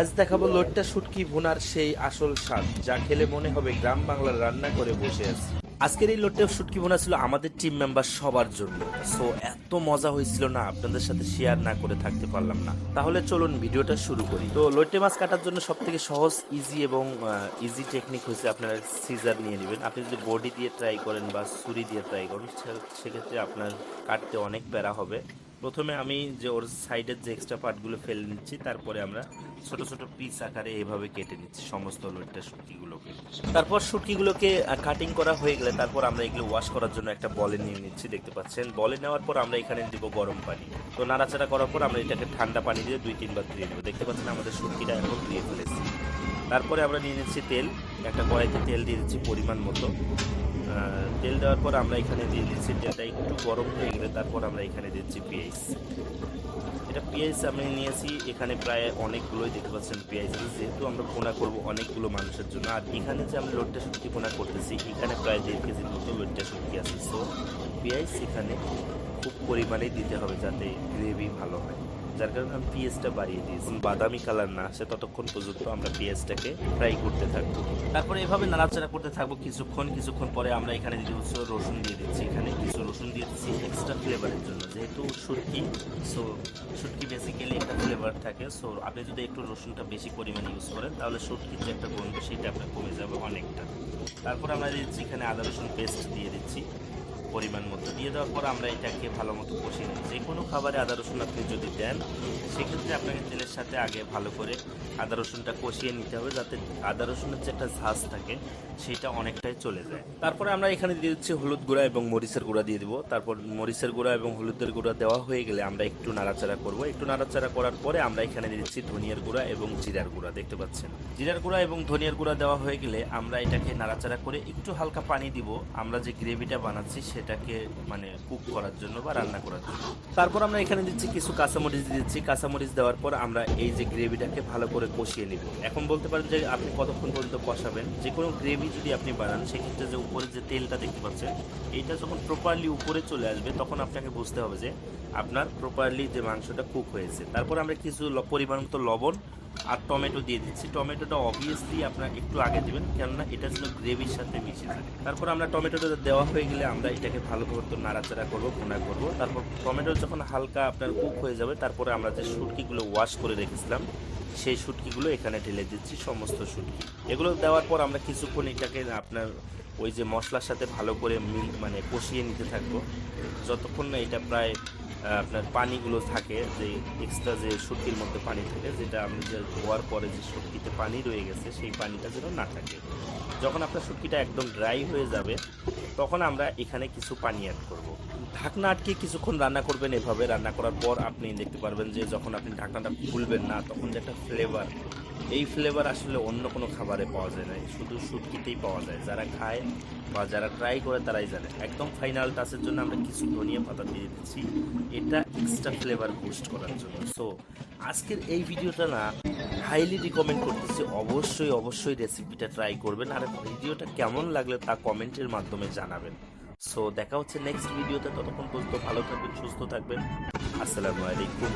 আজ দেখাবো লোটটা শুটকি ভুনার সেই আসল স্বাদ, যা খেলে মনে হবে গ্রাম বাংলার রান্না করে বসে আছি। আজকের এই লোটটা শুটকি ভুনা ছিল আমাদের টিম মেম্বার সবার জন্য। সো এত মজা হয়েছিল না, আপনাদের সাথে শেয়ার না করে থাকতে পারলাম না। তাহলে চলুন ভিডিওটা শুরু করি। তো লোটে মাছ কাটার জন্য সব থেকে সহজ ইজি এবং ইজি টেকনিক হয়েছে আপনারা সিজার নিয়ে নেবেন। আপনি যদি বডি দিয়ে ট্রাই করেন বা ছুরি দিয়ে ট্রাই করেন সেক্ষেত্রে আপনার কাটতে অনেক প্যারা হবে। প্রথমে আমি যে ওর সাইডের যে এক্সট্রা পার্টগুলো ফেলে নিচ্ছি, তারপরে আমরা ছোট ছোট পিস আকারে এভাবে কেটে নিচ্ছি সমস্ত লোটটা শুটকিগুলোকে। তারপর শুটকিগুলোকে কাটিং করা হয়ে গেলে তারপর আমরা এগুলো ওয়াশ করার জন্য একটা বলে নিয়ে নিচ্ছি দেখতে পাচ্ছেন? বলে নেওয়ার পর আমরা এখানে দিব গরম পানি। তো নাড়াচাড়া করার পর আমরা এটাকে ঠান্ডা পানি দিয়ে দুই তিনবার ধুয়ে নেব। দেখতে পাচ্ছেন আমাদের শুটকিটা এখন ধুয়ে ফেলেছি। তারপরে আমরা নিয়ে নিচ্ছি তেল। একটা কড়াইতে তেল দিয়ে দিচ্ছি পরিমাণ মতো। তেল দেওয়ার পর আমরা এখানে দিয়ে দিচ্ছি তেলটা একটু গরম হয়ে গেলে তারপর আমরা এখানে দিচ্ছি পেঁয়াজ। এটা পেঁয়াজ আমি নিয়েছি, এখানে প্রায় অনেকগুলোই দেখতে পাচ্ছেন পেঁয়াজ যেহেতু আমরা পোনা করব অনেকগুলো মানুষের জন্য, আর এখানে যে আমরা লোটটা শুটকি পোনা করতেছি, এখানে প্রায় দেড় কেজির মতো লোটটা শুটকি আছে। সো পেঁয়াজ এখানে খুব পরিমাণে দিতে হবে যাতে গ্রেভি ভালো হয়। যার কারণে আমি পেঁয়াজটা বাড়িয়ে দিয়েছি। বাদামি কালার না আসে ততক্ষণ পর্যন্ত আমরা পেঁয়াজটাকে ফ্রাই করতে থাকব। তারপরে এভাবে নাড়াচাড়া করতে থাকব কিছুক্ষণ কিছুক্ষণ পরে আমরা এখানে দিয়ে হচ্ছে রসুন দিয়ে দিচ্ছি, এখানে কিছু রসুন দিয়ে দিচ্ছি এক্সট্রা ফ্লেভারের জন্য। যেহেতু শুটকি সো শুটকি বেসিক্যালি একটা ফ্লেভার থাকে। সো আপনি যদি একটু রসুনটা বেশি পরিমাণে ইউজ করেন, তাহলে শুটকির যে একটা গন্ধ, সেটা আপনার কমে যাবে অনেকটা। তারপর আমরা দিচ্ছি এখানে আদা রসুন পেস্ট দিয়ে দিচ্ছি। পরিমাণ মতো দিয়ে দেওয়ার পর আমরা এটাকে ভালো মতো কষিয়ে নিই। যে কোনো খাবারে আদা রসুন আপনি যদি দেন, সেক্ষেত্রে আপনাকে তেলের সাথে আগে ভালো করে আদা রসুনটা কষিয়ে নিতে হবে যাতে আদা রসুনের যে একটা ঝাঁজ থাকে, সেটা অনেকটাই চলে যায়। তারপরে আমরা এখানে দিয়ে দিচ্ছি হলুদ গুঁড়া এবং মরিচের গুঁড়া দিয়ে দিব। তারপর মরিচের গুঁড়া এবং হলুদের গুঁড়া দেওয়া হয়ে গেলে আমরা একটু নাড়াচাড়া করব। একটু নাড়াচাড়া করার পরে আমরা এখানে দিয়ে দিচ্ছি ধনিয়ার গুঁড়া এবং জিরার গুঁড়া, দেখতে পাচ্ছেন? জিরার গুঁড়া এবং ধনিয়ার গুঁড়া দেওয়া হয়ে গেলে আমরা এটাকে নাড়াচাড়া করে একটু হালকা পানি দিব। আমরা যে গ্রেভিটা বানাচ্ছি সেটাকে মানে কুক করার জন্য বা রান্না করার জন্য। তারপর আমরা এখানে দিচ্ছি কিছু কাঁচামরিচ দিচ্ছি কাঁচামরিচ দেওয়ার পর আমরা এই যে গ্রেভিটাকে ভালো করে কষিয়ে নিব। এখন বলতে পারেন যে আপনি কতক্ষণ পর্যন্ত কষাবেন? যে কোনো গ্রেভি যদি আপনি বানান, সেক্ষেত্রে যে উপরে যে তেলটা দেখতে পাচ্ছেন, এইটা যখন প্রপারলি উপরে চলে আসবে, তখন আপনাকে বুঝতে হবে যে আপনার প্রপারলি যে মাংসটা কুক হয়েছে। তারপর আমরা কিছু পরিমাণ মতো লবণ আর টমেটো দিয়ে দিচ্ছি। টমেটোটা অবভিয়াসলি আপনার একটু আগে দেবেন, কেননা এটা ছিল গ্রেভির সাথে মিশে থাকে তারপর আমরা টমেটোটা দেওয়া হয়ে গেলে আমরা এটাকে ভালো করে তো নাড়াচাড়া করব ভুনা করব। তারপর টমেটো যখন হালকা আপনার কুক হয়ে যাবে, তারপরে আমরা যে সুটকিগুলো ওয়াশ করে রেখেছিলাম, সেই শুটকিগুলো এখানে ঢেলে দিচ্ছি, সমস্ত শুটকি। এগুলো দেওয়ার পর আমরা কিছুক্ষণ এটাকে আপনার ওই যে মশলার সাথে ভালো করে মিল মানে কষিয়ে নিতে থাকব। যতক্ষণ না এটা প্রায় আপনার পানিগুলো থাকে, যে এক্সট্রা যে শুটকির মধ্যে পানি থাকে, যেটা আমি যে ধোয়ার পরে যে শুটকিতে পানি রয়ে গেছে, সেই পানিটা যেন না থাকে। যখন আপনার শুটকিটা একদম ড্রাই হয়ে যাবে, তখন আমরা এখানে কিছু পানি অ্যাড করব। ঢাকনা আটকে কিছুক্ষণ রান্না করবেন এভাবে। রান্না করার পর আপনি দেখতে পারবেন যে যখন আপনি ঢাকনাটা খুলবেন না, তখন যে একটা ফ্লেভার এই ফ্লেভার আসলে অন্য কোনো খাবারে পাওয়া যায় না। শুধু শুটকিতেই পাওয়া যায়। যারা খায় বা যারা ট্রাই করে তারাই জানে। একদম ফাইনাল টাচের জন্য আমরা কিছু ধনিয়া পাতা দিয়ে দিচ্ছি। এটা এক্সট্রা ফ্লেভার বুস্ট করার জন্য। সো আজকের এই ভিডিওটা না হাইলি রিকমেন্ড করতেছি। অবশ্যই অবশ্যই রেসিপিটা ট্রাই করবেন। আর ভিডিওটা কেমন লাগলে তা কমেন্টের মাধ্যমে জানাবেন। সো দেখা হচ্ছে নেক্সট ভিডিওতে ততক্ষণ পর্যন্ত ভালো থাকবেন, সুস্থ থাকবেন। আসসালামু আলাইকুম।